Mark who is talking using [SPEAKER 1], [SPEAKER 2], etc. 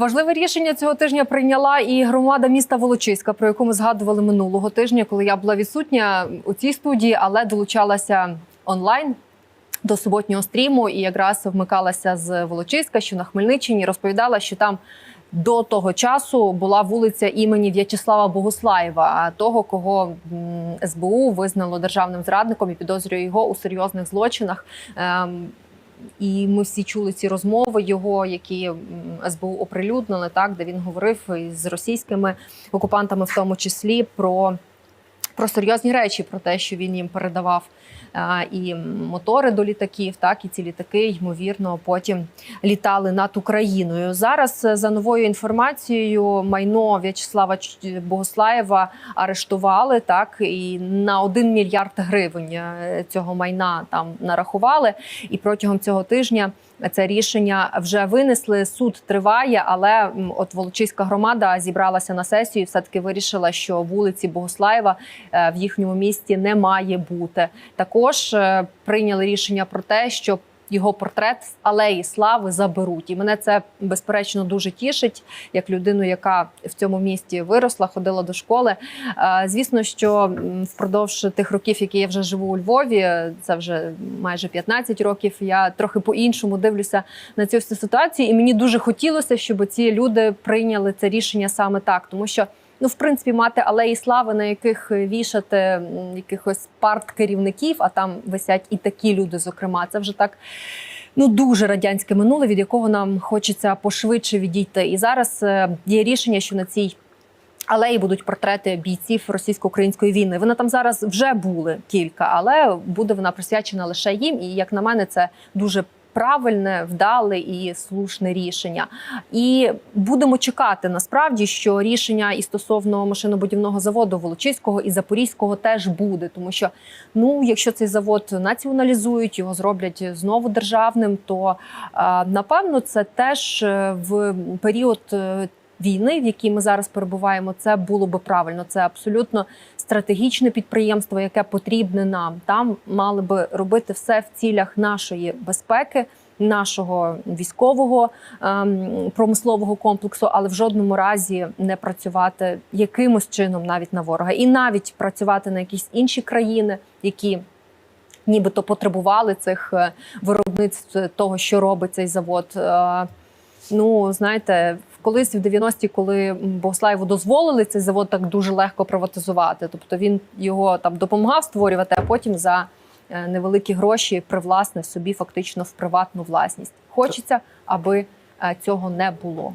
[SPEAKER 1] Важливе рішення цього тижня прийняла і громада міста Волочиська, про яку ми згадували минулого тижня, коли я була відсутня у цій студії, але долучалася онлайн. До суботнього стріму і якраз вмикалася з Волочиська, що на Хмельниччині розповідала, що там до того часу була вулиця імені В'ячеслава Богуслаєва, того, кого СБУ визнало державним зрадником і підозрює його у серйозних злочинах. І ми всі чули ці розмови його, які СБУ оприлюднили, так де він говорив із російськими окупантами, в тому числі про. Про серйозні речі, про те, що він їм передавав і мотори до літаків, так і ці літаки, ймовірно, потім літали над Україною. Зараз е, за новою інформацією майно В'ячеслава Богослаєва арештували так і на 1 мільярд гривень е, цього майна там нарахували. І протягом цього тижня це рішення вже винесли. Суд триває, але от Волочиська громада зібралася на сесію і все таки вирішила, що вулиці Богослаєва е, в їхньому місті не має бути. Також е, прийняли рішення про те, що його портрет з алеї слави заберуть, і мене це безперечно дуже тішить, як людину, яка в цьому місті виросла, ходила до школи. Звісно, що впродовж тих років, які я вже живу у Львові, це вже майже 15 років. Я трохи по-іншому дивлюся на цю всю ситуацію, і мені дуже хотілося, щоб ці люди прийняли це рішення саме так, тому що. Ну, в принципі, мати алеї слави, на яких вішати якихось парт керівників, а там висять і такі люди, зокрема, це вже так ну дуже радянське минуле, від якого нам хочеться пошвидше відійти. І зараз е, є рішення, що на цій алеї будуть портрети бійців російсько-української війни. Вони там зараз вже були кілька, але буде вона присвячена лише їм. І як на мене, це дуже. Правильне, вдале і слушне рішення, і будемо чекати насправді, що рішення і стосовно машинобудівного заводу Волочиського і Запорізького теж буде, тому що ну, якщо цей завод націоналізують, його зроблять знову державним, то е, напевно це теж е, в період. Е, Війни, в якій ми зараз перебуваємо, це було би правильно. Це абсолютно стратегічне підприємство, яке потрібне нам. Там мали би робити все в цілях нашої безпеки, нашого військового ем, промислового комплексу, але в жодному разі не працювати якимось чином навіть на ворога, і навіть працювати на якісь інші країни, які нібито потребували цих е, виробництв того, що робить цей завод. Е, Ну, знаєте, колись в 90-ті, коли Богослаєву дозволили цей завод так дуже легко приватизувати. Тобто він його там допомагав створювати, а потім за е, невеликі гроші привласнив собі фактично в приватну власність. Хочеться, аби е, цього не було.